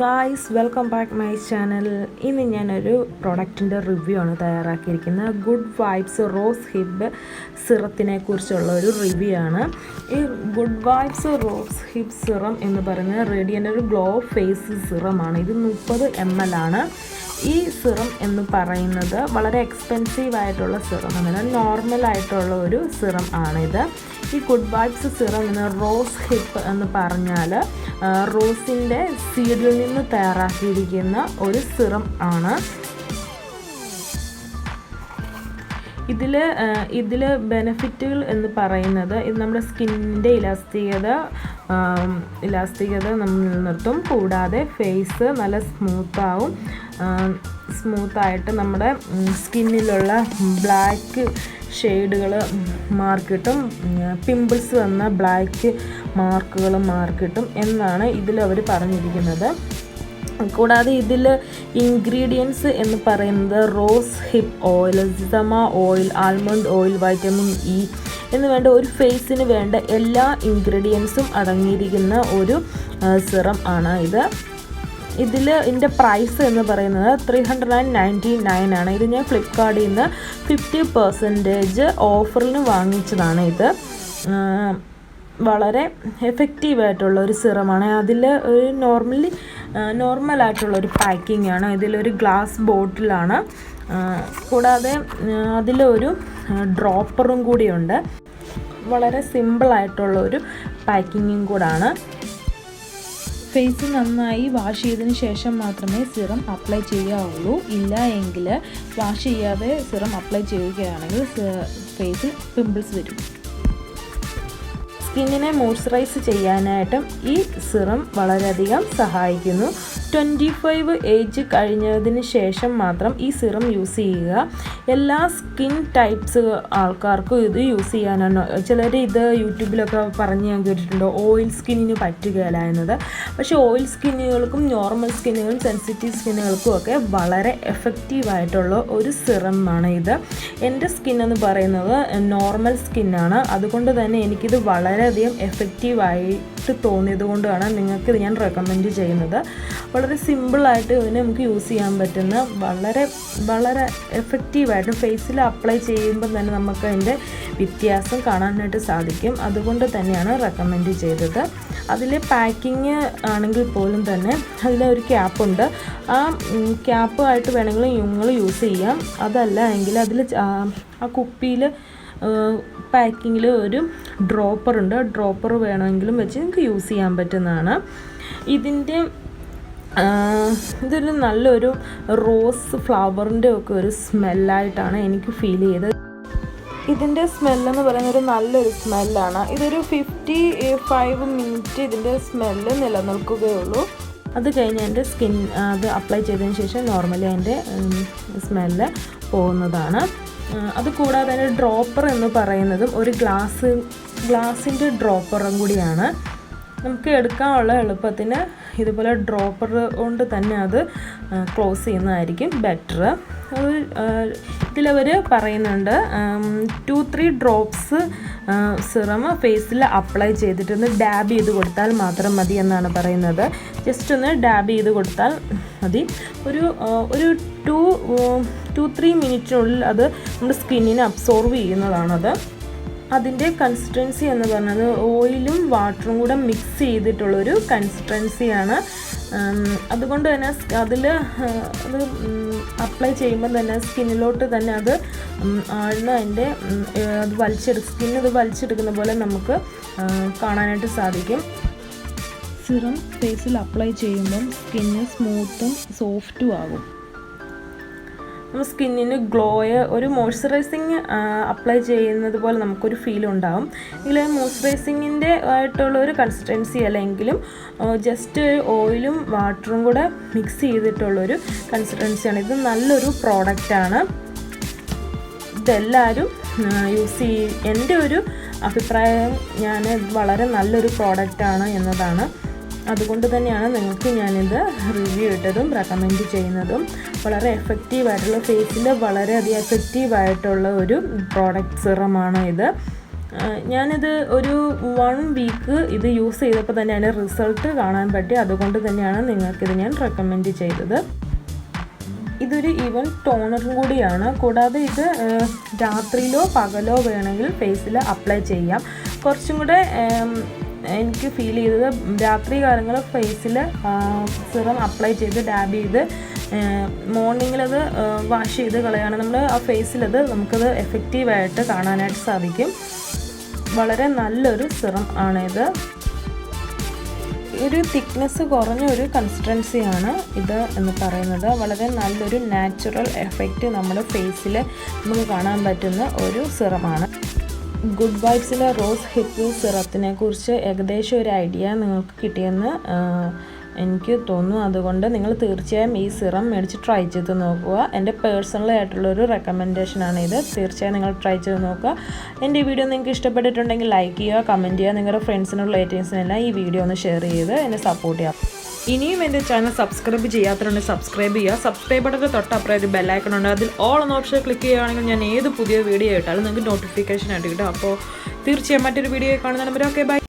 Guys welcome back my channel ഇന്ന് ഞാനൊരു പ്രൊഡക്റ്റിന്റെ റിവ്യൂ ആണ് തയ്യാറാക്കിയിരിക്കുന്നത്. ഗുഡ് വൈബ്സ് റോസ് ഹിബ് സിറത്തിനെ കുറിച്ചുള്ള ഒരു റിവ്യൂ ആണ്. ഈ good vibes rose hip serum എന്ന് പറയുന്നത് റേഡിയന്റെ ഒരു ഗ്ലോ ഫേസ് സിറമാണ് ഇത് മുപ്പത് എം എൽ ആണ്. ഈ സിറം എന്ന് പറയുന്നത് വളരെ എക്സ്പെൻസീവ് ആയിട്ടുള്ള സിറം അങ്ങനെ നോർമൽ ആയിട്ടുള്ള ഒരു സിറം ആണിത്. ഈ ഗുഡ് വൈബ്സ് സിറം എന്ന് റോസ് ഹിപ്പ് എന്ന് പറഞ്ഞാൽ റോസിന്റെ സീഡിൽ നിന്ന് തയ്യാറാക്കിയിരിക്കുന്ന ഒരു സിറം ആണ്. ഇതിൽ ഇതിൽ ബെനഫിറ്റുകൾ എന്ന് പറയുന്നത് ഇത് നമ്മുടെ സ്കിന്നിന്റെ ഇലാസ്തികത ഇലാസ്തികത നമ്മൾ നിലനിർത്തും. കൂടാതെ ഫേസ് നല്ല സ്മൂത്താവും സ്മൂത്തായിട്ട് നമ്മുടെ സ്കിന്നിലുള്ള ബ്ലാക്ക് ഷെയ്ഡുകൾ മാർക്കിട്ടും പിമ്പിൾസ് വന്ന ബ്ലാക്ക് മാർക്കുകൾ മാർക്കിട്ടും എന്നാണ് ഇതിൽ അവർ പറഞ്ഞിരിക്കുന്നത്. കൂടാതെ ഇതിൽ ഇൻഗ്രീഡിയൻസ് എന്ന് പറയുന്നത് rose hip oil സിതമ oil almond oil vitamin E എന്ന് വേണ്ട ഒരു ഫേസിന് വേണ്ട എല്ലാ ഇൻഗ്രീഡിയൻസും അടങ്ങിയിരിക്കുന്ന ഒരു സിറം ആണ് ഇത്. ഇതിൽ ഇതിന്റെ പ്രൈസ് എന്ന് പറയുന്നത് three hundred and ninety nine ആണ്. ഇത് ഞാൻ ഫ്ലിപ്കാർട്ടിൽ നിന്ന് ഫിഫ്റ്റി പെർസെന്റേജ് ഓഫറിന് വാങ്ങിച്ചതാണ് ഇത്. വളരെ എഫക്റ്റീവ് ആയിട്ടുള്ള ഒരു സിറമാണ്. അതിൽ ഒരു നോർമലി ഒരു പാക്കിംഗ് ആണ്. ഇതിലൊരു ഗ്ലാസ് ബോട്ടിലാണ് കൂടാതെ അതിലൊരു ഡ്രോപ്പറും കൂടിയുണ്ട്. വളരെ സിമ്പിളായിട്ടുള്ള ഒരു പാക്കിങ്ങും കൂടാണ്. ഫേസ് നന്നായി വാഷ് ചെയ്തതിന് ശേഷം മാത്രമേ സിറം അപ്ലൈ ചെയ്യാവുള്ളൂ. ഇല്ല എങ്കിൽ വാഷ് ചെയ്യാതെ സിറം അപ്ലൈ ചെയ്യുകയാണെങ്കിൽ ഫേസിൽ പിമ്പിൾസ് വരും. സ്കിന്നിനെ മോയ്സ്ചറൈസ് ചെയ്യാനായിട്ടും ഈ സിറം വളരെയധികം സഹായിക്കുന്നു. ട്വന്റി ഫൈവ് ഏജ് കഴിഞ്ഞതിന് ശേഷം മാത്രം ഈ സിറം യൂസ് ചെയ്യുക. എല്ലാ സ്കിൻ ടൈപ്സ് ആൾക്കാർക്കും ഇത് യൂസ് ചെയ്യാനാണ്. ചിലർ ഇത് യൂട്യൂബിലൊക്കെ പറഞ്ഞ് ഞാൻ കേട്ടിട്ടുണ്ട് ഓയിൽ സ്കിന്നിന് പറ്റുകയില്ല എന്നത്. പക്ഷേ ഓയിൽ സ്കിന്നുകൾക്കും നോർമൽ സ്കിന്നുകളും സെൻസിറ്റീവ് സ്കിന്നുകൾക്കും ഒക്കെ വളരെ എഫക്റ്റീവ് ആയിട്ടുള്ള ഒരു സിറമാണ് ഇത്. എന്റെ സ്കിൻ എന്ന് പറയുന്നത് നോർമൽ സ്കിന്നാണ് അതുകൊണ്ട് തന്നെ എനിക്കിത് വളരെയധികം എഫക്റ്റീവായിട്ട് തോന്നിയത് കൊണ്ടാണ് നിങ്ങൾക്ക് ഇത് ഞാൻ റെക്കമെൻഡ് ചെയ്യുന്നത്. വളരെ സിമ്പിളായിട്ട് ഇതിനെ നമുക്ക് യൂസ് ചെയ്യാൻ പറ്റുന്ന വളരെ വളരെ എഫക്റ്റീവായിട്ട് ഫേസിൽ അപ്ലൈ ചെയ്യുമ്പോൾ തന്നെ നമുക്ക് അതിന്റെ വ്യത്യാസം കാണാനായിട്ട് സാധിക്കും. അതുകൊണ്ട് തന്നെയാണ് റെക്കമെൻഡ് ചെയ്തത്. അതിലെ പാക്കിങ് ആണെങ്കിൽ പോലും തന്നെ അതിലൊരു ക്യാപ്പുണ്ട് ആ ക്യാപ്പായിട്ട് വേണമെങ്കിൽ നിങ്ങൾ യൂസ് ചെയ്യാം. അതല്ല എങ്കിൽ അതിൽ ആ കുപ്പിയിൽ പാക്കിങ്ങിൽ ഒരു ഡ്രോപ്പർ ഉണ്ട്. ഡ്രോപ്പർ വേണമെങ്കിലും വെച്ച് നിങ്ങൾക്ക് യൂസ് ചെയ്യാൻ പറ്റുന്നതാണ്. ഇതിന്റെ ഇതൊരു നല്ലൊരു റോസ് ഫ്ലവറിന്റെ ഒക്കെ ഒരു സ്മെല്ലായിട്ടാണ് എനിക്ക് ഫീൽ ചെയ്തത്. ഇതിന്റെ സ്മെല്ലെന്ന് പറയുന്നത് ഒരു നല്ലൊരു സ്മെല്ലാണ് ഇതൊരു ഫിഫ്റ്റി ഫൈവ് മിനിറ്റ് ഇതിന്റെ സ്മെല്ല് നിലനിൽക്കുകയുള്ളൂ. അത് കഴിഞ്ഞ് എന്റെ സ്കിൻ അത് അപ്ലൈ ചെയ്തതിന് ശേഷം നോർമലി അതിന്റെ സ്മെല്ല് പോകുന്നതാണ്. അത് കൂടാതെ തന്നെ ഡ്രോപ്പർ എന്ന് പറയുന്നതും ഒരു ഗ്ലാസ് ഗ്ലാസിന്റെ ഡ്രോപ്പറും കൂടിയാണ്. നമുക്ക് എടുക്കാനുള്ള എളുപ്പത്തിന് ഇതുപോലെ ഡ്രോപ്പർ കൊണ്ട് തന്നെ അത് ക്ലോസ് ചെയ്യുന്നതായിരിക്കും ബെറ്റർ. ഇതിലവർ പറയുന്നുണ്ട് ടു ത്രീ ഡ്രോപ്സ് സിറം ഫേസിൽ അപ്ലൈ ചെയ്തിട്ടൊന്ന് ഡാബ് ചെയ്ത് കൊടുത്താൽ മാത്രം മതി എന്നാണ് പറയുന്നത്. ജസ്റ്റ് ഒന്ന് ഡാബ് ചെയ്ത് കൊടുത്താൽ മതി. ഒരു ഒരു ടു ടു ത്രീ മിനിറ്റിനുള്ളിൽ അത് നമ്മുടെ സ്കിന്നിനെ അബ്സോർവ് ചെയ്യുന്നതാണത്. അതിന്റെ കൺസിസ്റ്റൻസി എന്ന് പറഞ്ഞത് ഓയിലും വാട്ടറും കൂടെ മിക്സ് ചെയ്തിട്ടുള്ളൊരു കൺസിസ്റ്റൻസിയാണ് അതുകൊണ്ട് തന്നെ അതിൽ അത് അപ്ലൈ ചെയ്യുമ്പോൾ തന്നെ സ്കിന്നിലോട്ട് തന്നെ അത് ആഴ്ന്ന് അതിന്റെ അത് വലിച്ചെടു സ്കിൻ അത് വലിച്ചെടുക്കുന്ന പോലെ നമുക്ക് കാണാനായിട്ട് സാധിക്കും. സിറം ഫേസിൽ അപ്ലൈ ചെയ്യുമ്പം സ്കിന്ന് സ്മൂത്തും സോഫ്റ്റും ആകും. നമ്മുടെ സ്കിന്നിന് ഗ്ലോയ് ഒരു മോയ്സ്ചറൈസിങ് അപ്ലൈ ചെയ്യുന്നത് പോലെ നമുക്കൊരു ഫീൽ ഉണ്ടാവും. ഇതിൽ മോയ്സ്ചറൈസിങ്ങിന്റെ ആയിട്ടുള്ള ഒരു കൺസിസ്റ്റൻസി അല്ലെങ്കിലും ജസ്റ്റ് ഓയിലും വാട്ടറും കൂടെ മിക്സ് ചെയ്തിട്ടുള്ളൊരു കൺസിസ്റ്റൻസിയാണ്. ഇത് നല്ലൊരു പ്രോഡക്റ്റാണ്. ഇതെല്ലാവരും യൂസ് ചെയ്യും എന്റെ ഒരു അഭിപ്രായം ഞാൻ വളരെ നല്ലൊരു പ്രോഡക്റ്റാണ് എന്നതാണ്. അതുകൊണ്ട് തന്നെയാണ് നിങ്ങൾക്ക് ഞാനിത് റിവ്യൂ ഇട്ടതും റെക്കമെൻഡ് ചെയ്യുന്നതും. വളരെ എഫക്റ്റീവായിട്ടുള്ള ഫേസിൽ വളരെയധികം എഫക്റ്റീവായിട്ടുള്ള ഒരു പ്രോഡക്റ്റ് സിറമാണ് ഇത്. ഞാനിത് ഒരു വൺ വീക്ക് ഇത് യൂസ് ചെയ്തപ്പോൾ തന്നെ അതിന്റെ റിസൾട്ട് കാണാൻ പറ്റി. അതുകൊണ്ട് തന്നെയാണ് നിങ്ങൾക്കിത് ഞാൻ റെക്കമെൻഡ് ചെയ്തത്. ഇതൊരു ഈവൻ ടോണറും കൂടിയാണ്. കൂടാതെ ഇത് രാത്രിയിലോ പകലോ വേണമെങ്കിൽ ഫേസിൽ അപ്ലൈ ചെയ്യാം. കുറച്ചും കൂടെ എനിക്ക് ഫീൽ ചെയ്തത് രാത്രി കാലങ്ങൾ ഫേസിൽ സിറം അപ്ലൈ ചെയ്ത് ഡാബ് ചെയ്ത് മോർണിംഗിലത് വാഷ് ചെയ്ത് കളയാണ്. നമ്മൾ ആ ഫേസിലത് നമുക്കത് എഫക്റ്റീവായിട്ട് കാണാനായിട്ട് സാധിക്കും. വളരെ നല്ലൊരു സിറം ആണിത്. ഒരു തിക്നെസ് കുറഞ്ഞ ഒരു കൺസിസ്റ്റൻസിയാണ് ഇത് എന്ന് പറയുന്നത്. വളരെ നല്ലൊരു നാച്ചുറൽ എഫക്റ്റ് നമ്മുടെ ഫേസിൽ നമുക്ക് കാണാൻ പറ്റുന്ന ഒരു സിറമാണ് ഗുഡ് വൈബ്സിലെ റോസ് ഹിപ്പ് സിറത്തിനെ കുറിച്ച് ഏകദേശം ഒരു ഐഡിയ നിങ്ങൾക്ക് കിട്ടിയെന്ന് എനിക്ക് തോന്നുന്നു. അതുകൊണ്ട് നിങ്ങൾ തീർച്ചയായും ഈ സിറം മേടിച്ച് ട്രൈ ചെയ്ത് നോക്കുക. എന്റെ പേഴ്സണൽ ആയിട്ടുള്ളൊരു റെക്കമെൻഡേഷനാണ് ഇത്. തീർച്ചയായും നിങ്ങൾ ട്രൈ ചെയ്ത് നോക്കുക. എന്റെ ഈ വീഡിയോ നിങ്ങൾക്ക് ഇഷ്ടപ്പെട്ടിട്ടുണ്ടെങ്കിൽ ലൈക്ക് ചെയ്യുക കമന്റ് ചെയ്യുക. നിങ്ങളുടെ ഫ്രണ്ട്സിനും റിലേറ്റീവ്സിനെല്ലാം ഈ വീഡിയോ ഒന്ന് ഷെയർ ചെയ്ത് എന്നെ സപ്പോർട്ട് ചെയ്യാം ഇനിയും എന്റെ ചാനൽ സബ്സ്ക്രൈബ് ചെയ്യാത്തതുകൊണ്ട് സബ്സ്ക്രൈബ് ചെയ്യുക. സബ്സ്ക്രൈബ് ബട്ടന്റെ തൊട്ടപ്പുറം ഒരു ബെല്ലൈക്കൺ ഉണ്ട്. അതിൽ ഓൾ എന്ന ഓപ്ഷൻ ക്ലിക്ക് ചെയ്യുകയാണെങ്കിൽ ഞാൻ ഏത് പുതിയ വീഡിയോ ഇട്ടാലും നിങ്ങൾക്ക് നോട്ടിഫിക്കേഷൻ ആയിട്ട് കിട്ടും. അപ്പോൾ തീർച്ചയായും മറ്റൊരു വീഡിയോ കാണുന്ന നമ്പർ ഓക്കെ ബൈ